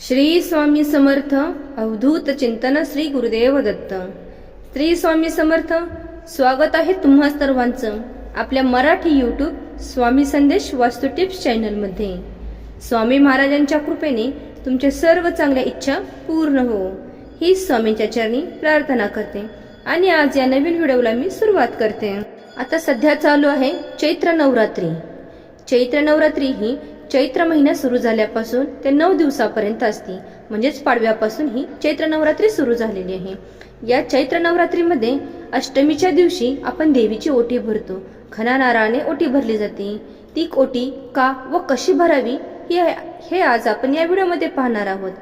श्री स्वामी समर्थ अवधूत चिंतन श्री गुरुदेव दत्त. श्री स्वामी समर्थ स्वागत आहे तुम्हा सर्वांचं आपल्या मराठी यूट्यूब स्वामी संदेश वास्तू टिप्स चॅनलमध्ये स्वामी महाराजांच्या कृपेने तुमच्या सर्व चांगल्या इच्छा पूर्ण हो. ही स्वामींच्या चरणी प्रार्थना करते आणि आज या नवीन व्हिडिओला मी सुरुवात करते. आता सध्या चालू आहे चैत्र नवरात्री. चैत्र नवरात्री ही चैत्र महिना सुरू झाल्यापासून ते नऊ दिवसापर्यंत असते. म्हणजेच पाडव्यापासून ही चैत्र नवरात्री सुरू झालेली आहे. या चैत्र नवरात्रीमध्ये अष्टमीच्या दिवशी आपण देवीची ओटी भरतो. खना नारळाने ओटी भरली जाते. ती ओटी का व कशी भरावी हे हे आज आपण या व्हिडिओमध्ये पाहणार आहोत.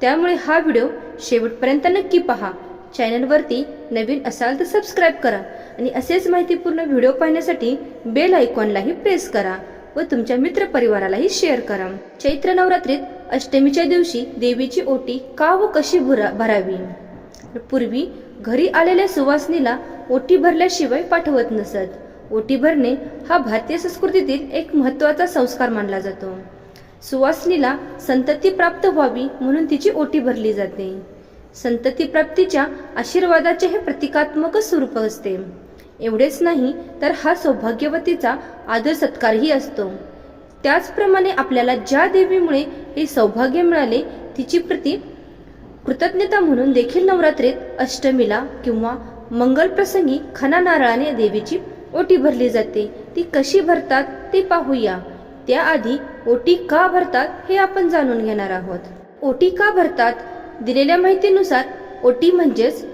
त्यामुळे हा व्हिडिओ शेवटपर्यंत नक्की पहा. चॅनलवरती नवीन असाल तर सबस्क्राईब करा आणि असेच माहितीपूर्ण व्हिडिओ पाहण्यासाठी बेल आयकॉनलाही प्रेस करा. व तुमच्या मित्रपरिवारालाही शेअर करा. चैत्र नवरात्रीत अष्टमीच्या दिवशी देवीची ओटी का व कशी भरा भरावी? पूर्वी घरी आलेल्या सुवासनीला ओटी भरल्याशिवाय पाठवत नसत. ओटी भरणे हा भारतीय संस्कृतीतील एक महत्त्वाचा संस्कार मानला जातो. सुवासनीला संतती प्राप्त व्हावी म्हणून तिची ओटी भरली जाते. संतती प्राप्तीच्या आशीर्वादाचे हे प्रतिकात्मक स्वरूप असते. एवढेच नाही तर हा सौभाग्यवतीचा आदर सत्कारही असतो. त्याचप्रमाणे आपल्याला ज्या देवीमुळे हे सौभाग्य मिळाले तिची प्रती कृतज्ञता म्हणून देखील नवरात्रीत अष्टमीला किंवा मंगलप्रसंगी खना नारळाने देवीची ओटी भरली जाते. ती कशी भरतात ते पाहूया. त्याआधी ओटी का भरतात हे आपण जाणून घेणार आहोत. ओटी का भरतात? दिलेल्या माहितीनुसार ओटी म्हणजेच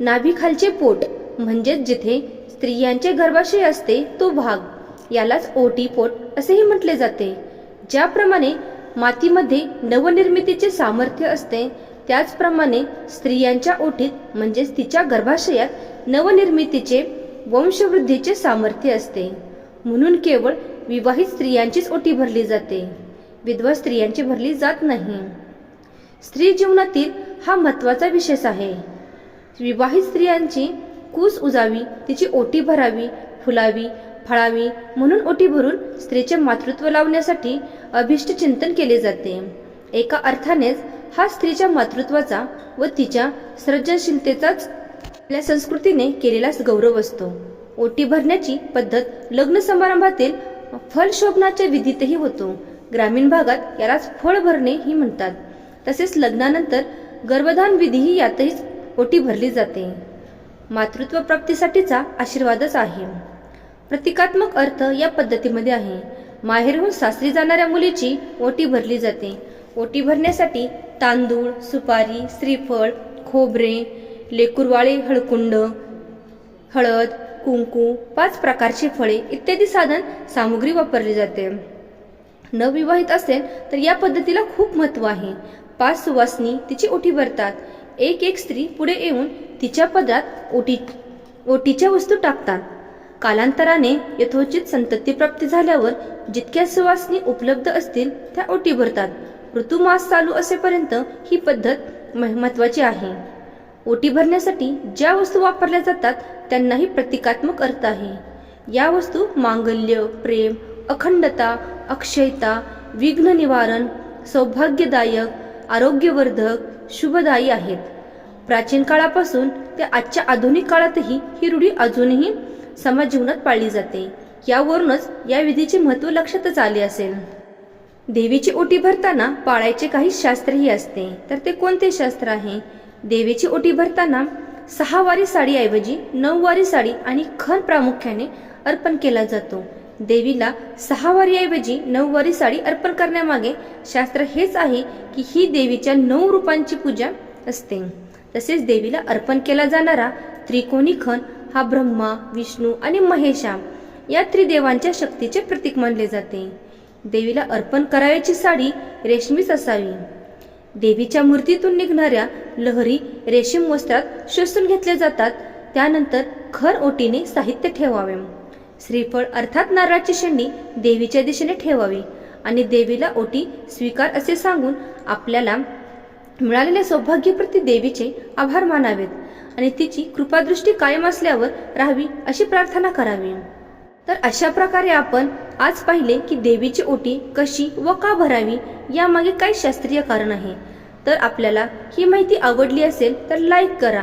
नाभीखालचे पोट म्हणजेच जिथे स्त्रियांचे गर्भाशय असते तो भाग. यालाच ओटी पोट असेही म्हटले जाते. ज्याप्रमाणे मातीमध्ये नवनिर्मितीचे सामर्थ्य असते त्याचप्रमाणे स्त्रियांच्या ओटीत म्हणजेच तिच्या गर्भाशयात नवनिर्मितीचे वंशवृद्धीचे सामर्थ्य असते. म्हणून केवळ विवाहित स्त्रियांचीच ओटी भरली जाते. विधवा स्त्रियांची भरली जात नाही. स्त्री जीवनातील हा महत्त्वाचा विशेष आहे. विवाहित स्त्रियांची कूस उजावी तिची ओटी भरावी फुलावी फळावी म्हणून ओटी भरून स्त्रीचे मातृत्व लावण्यासाठी अभिष्ट चिंतन केले जाते. एका अर्थानेच हा स्त्रीच्या मातृत्वाचा व तिच्या सृजनशीलतेचाच आपल्या संस्कृतीने केलेलाच गौरव असतो. ओटी भरण्याची पद्धत लग्न समारंभातील फलशोभनाच्या विधीतही होतो. ग्रामीण भागात यालाच फळ भरणे ही म्हणतात. तसेच लग्नानंतर गर्भधान विधीही यातही ओटी भरली जाते. मातृत्व प्राप्तीसाठीचा आशीर्वादच आहे. प्रतिकात्मक अर्थ या पद्धतीमध्ये आहे. माहेरहून सासरी जाणाऱ्या मुलीची ओटी भरली जाते. ओटी भरण्यासाठी तांदूळ सुपारी श्रीफळ खोबरे लेकुरवाळे हळकुंड हळद कुंकू पाच प्रकारची फळे इत्यादी साधन सामुग्री वापरली जाते. नवविवाहित असेल तर या पद्धतीला खूप महत्त्व आहे. पाच सुवासनी तिची ओटी भरतात. एक एक स्त्री पुढे येऊन तिच्या पदरात ओटी ओटीच्या वस्तू टाकतात. कालांतराने यथोचित संतती प्राप्ती झाल्यावर जितक्या सुवासनी उपलब्ध असतील त्या ओटी भरतात. ऋतुमास चालू असेपर्यंत ही पद्धत महत्वाची आहे. ओटी भरण्यासाठी ज्या वस्तू वापरल्या जातात त्यांनाही प्रतिकात्मक अर्थ आहे. या वस्तू मांगल्य प्रेम अखंडता अक्षयता विघ्न निवारण सौभाग्यदायक आरोग्यवर्धक शुभदायी आहेत. प्राचीन काळापासून ते आजच्या आधुनिक काळातही ही रूढी अजूनही समाज जीवनात पाळली जाते. यावरूनच या विधीचे महत्त्व लक्षातच आले असेल. देवीची ओटी भरताना पाळायचे काही शास्त्रही असते. तर ते कोणते शास्त्र आहे? देवीची ओटी भरताना सहा वारी साडीऐवजी नऊ वारी साडी आणि खण प्रामुख्याने अर्पण केला जातो. देवीला सहा वारीऐवजी साडी अर्पण करण्यामागे शास्त्र हेच आहे की ही देवीच्या नऊ रूपांची पूजा असते. तसेच देवीला अर्पण केला जाणारा त्रिकोणी खण हा ब्रह्मा विष्णू आणि महेशा या त्रिदेवांच्या शक्तीचे प्रतीक मानले जाते. देवीला अर्पण करावयाची साडी रेशमीच असावी. देवीच्या मूर्तीतून निघणाऱ्या लहरी रेशीम वस्त्रात शोषून घेतल्या जातात. त्यानंतर खर ओटीने साहित्य ठेवावे. श्रीफळ अर्थात नारळाची शेंडी देवीच्या दिशेने ठेवावी आणि देवीला ओटी स्वीकार असे सांगून आपल्याला मिळालेल्या सौभाग्यप्रती देवीचे आभार मानावेत आणि तिची कृपादृष्टी कायम असल्यावर राहावी अशी प्रार्थना करावी. तर अशा प्रकारे आपण आज पाहिले की देवीची ओटी कशी व का भरावी यामागे काय शास्त्रीय कारण आहे. तर आपल्याला ही माहिती आवडली असेल तर लाईक करा